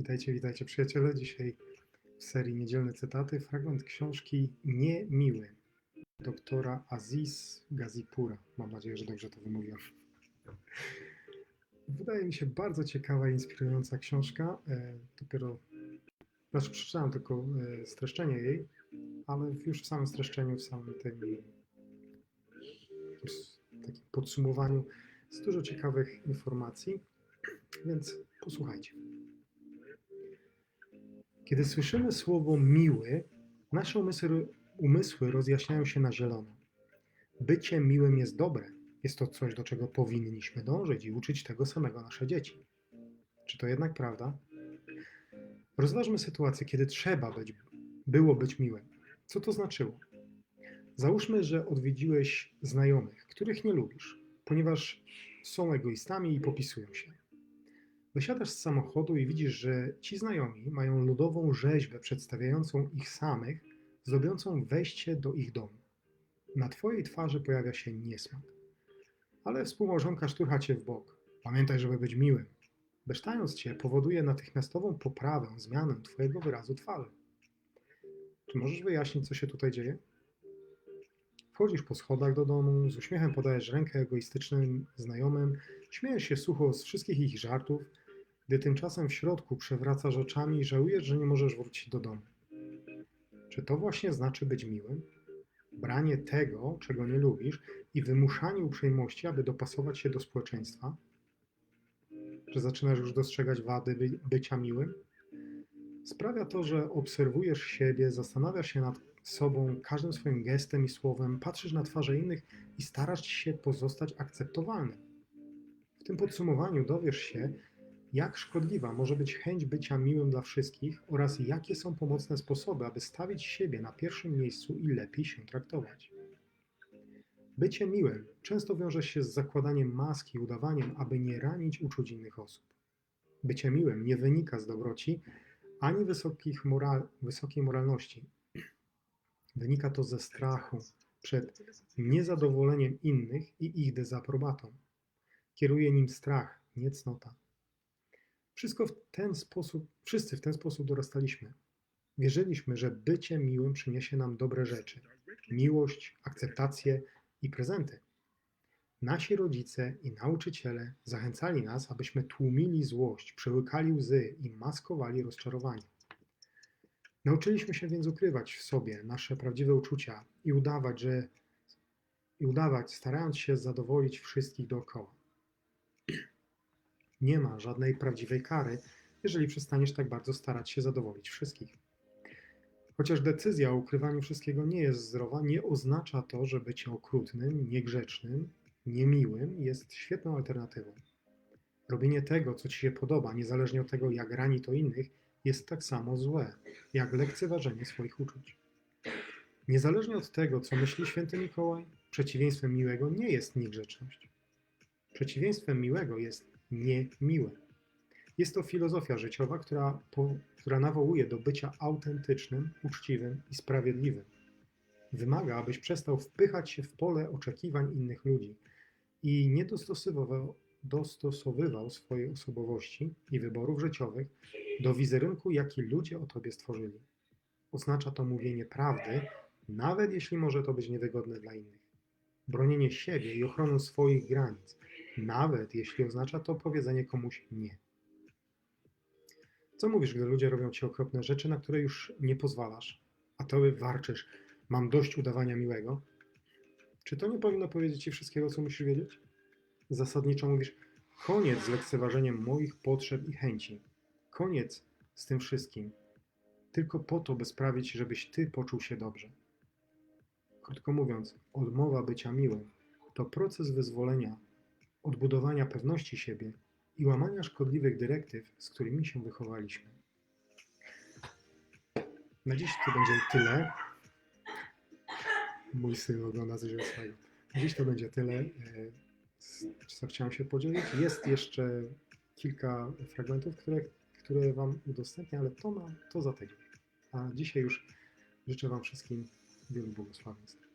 Witajcie, witajcie przyjaciele. Dzisiaj w serii Niedzielne Cytaty fragment książki Niemiły doktora Aziz Gazipura. Mam nadzieję, że dobrze to wymówiłem. Wydaje mi się bardzo ciekawa i inspirująca książka. E, Dopiero, znaczy przeczytałem tylko e, streszczenie jej, ale już w samym streszczeniu, w samym tym takim podsumowaniu jest dużo ciekawych informacji, więc posłuchajcie. Kiedy słyszymy słowo miły, nasze umysły, umysły rozjaśniają się na zielono. Bycie miłym jest dobre. Jest to coś, do czego powinniśmy dążyć i uczyć tego samego nasze dzieci. Czy to jednak prawda? Rozważmy sytuację, kiedy trzeba być, było być miłym. Co to znaczyło? Załóżmy, że odwiedziłeś znajomych, których nie lubisz, ponieważ są egoistami i popisują się. Wysiadasz z samochodu i widzisz, że ci znajomi mają ludową rzeźbę przedstawiającą ich samych, zdobiącą wejście do ich domu. Na twojej twarzy pojawia się niesmak. Ale współmałżonka szturcha cię w bok. Pamiętaj, żeby być miłym. Besztając cię powoduje natychmiastową poprawę, zmianę twojego wyrazu twarzy. Czy możesz wyjaśnić, co się tutaj dzieje? Wchodzisz po schodach do domu, z uśmiechem podajesz rękę egoistycznym znajomym, śmiejesz się sucho z wszystkich ich żartów, gdy tymczasem w środku przewracasz oczami i żałujesz, że nie możesz wrócić do domu. Czy to właśnie znaczy być miłym? Branie tego, czego nie lubisz i wymuszanie uprzejmości, aby dopasować się do społeczeństwa? Czy zaczynasz już dostrzegać wady by bycia miłym? Sprawia to, że obserwujesz siebie, zastanawiasz się nad sobą każdym swoim gestem i słowem, patrzysz na twarze innych i starasz się pozostać akceptowalnym. W tym podsumowaniu dowiesz się, jak szkodliwa może być chęć bycia miłym dla wszystkich oraz jakie są pomocne sposoby, aby stawić siebie na pierwszym miejscu i lepiej się traktować. Bycie miłym często wiąże się z zakładaniem maski i udawaniem, aby nie ranić uczuć innych osób. Bycie miłym nie wynika z dobroci ani wysokich moral, wysokiej moralności. Wynika to ze strachu przed niezadowoleniem innych i ich dezaprobatą. Kieruje nim strach, nie cnota. Wszystko w ten sposób, wszyscy w ten sposób dorastaliśmy. Wierzyliśmy, że bycie miłym przyniesie nam dobre rzeczy, miłość, akceptację i prezenty. Nasi rodzice i nauczyciele zachęcali nas, abyśmy tłumili złość, przełykali łzy i maskowali rozczarowanie. Nauczyliśmy się więc ukrywać w sobie nasze prawdziwe uczucia i udawać, że i udawać, starając się zadowolić wszystkich dookoła. Nie ma żadnej prawdziwej kary, jeżeli przestaniesz tak bardzo starać się zadowolić wszystkich. Chociaż decyzja o ukrywaniu wszystkiego nie jest zdrowa, nie oznacza to, że bycie okrutnym, niegrzecznym, niemiłym jest świetną alternatywą. Robienie tego, co ci się podoba, niezależnie od tego, jak rani to innych, jest tak samo złe, jak lekceważenie swoich uczuć. Niezależnie od tego, co myśli święty Mikołaj, przeciwieństwem miłego nie jest niegrzeczność. Przeciwieństwem miłego jest niemiłe. Jest to filozofia życiowa, która, po, która nawołuje do bycia autentycznym, uczciwym i sprawiedliwym. Wymaga, abyś przestał wpychać się w pole oczekiwań innych ludzi i nie dostosowywał, dostosowywał swojej osobowości i wyborów życiowych do wizerunku, jaki ludzie o tobie stworzyli. Oznacza to mówienie prawdy, nawet jeśli może to być niewygodne dla innych. Bronienie siebie i ochronę swoich granic, nawet jeśli oznacza to powiedzenie komuś nie. Co mówisz, gdy ludzie robią ci okropne rzeczy, na które już nie pozwalasz, a ty warczysz, mam dość udawania miłego? Czy to nie powinno powiedzieć ci wszystkiego, co musisz wiedzieć? Zasadniczo mówisz, koniec z lekceważeniem moich potrzeb i chęci. Koniec z tym wszystkim. Tylko po to, by sprawić, żebyś ty poczuł się dobrze. Krótko mówiąc, odmowa bycia miłym to proces wyzwolenia, odbudowania pewności siebie i łamania szkodliwych dyrektyw, z którymi się wychowaliśmy. Na dziś to będzie tyle. Mój syn ogląda coś wesołego. Na dziś to będzie tyle, e, co chciałem się podzielić. Jest jeszcze kilka fragmentów, które, które Wam udostępnię, ale to, ma, to za tydzień. A dzisiaj już życzę Wam wszystkim wielu błogosławieństw.